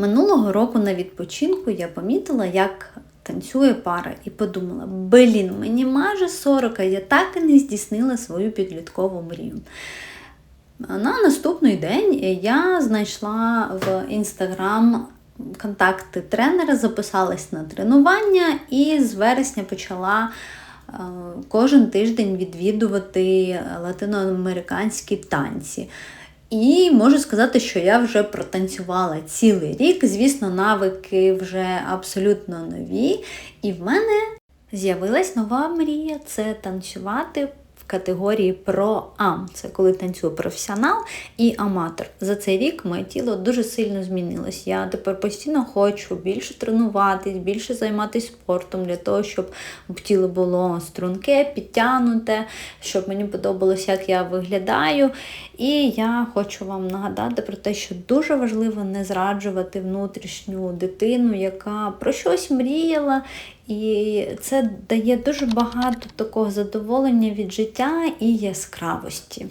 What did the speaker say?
Минулого року на відпочинку я помітила, як танцює пара, і подумала: блін, мені майже 40, а я так і не здійснила свою підліткову мрію. На наступний день я знайшла в інстаграм контакти тренера, записалась на тренування і з вересня почала е, кожен тиждень відвідувати латиноамериканські танці. І можу сказати, що я вже протанцювала цілий рік. Звісно, навики вже абсолютно нові. І в мене з'явилась нова мрія це танцювати категорії Про-Ам. Це коли танцює професіонал і аматор. За цей рік моє тіло дуже сильно змінилось. Я тепер постійно хочу більше тренуватись, більше займатися спортом для того, щоб тіло було струнке, підтягнуте, щоб мені подобалося, як я виглядаю. І я хочу вам нагадати про те, що дуже важливо не зраджувати внутрішню дитину, яка про щось мріяла. І це дає дуже багато такого задоволення від життя і яскравості.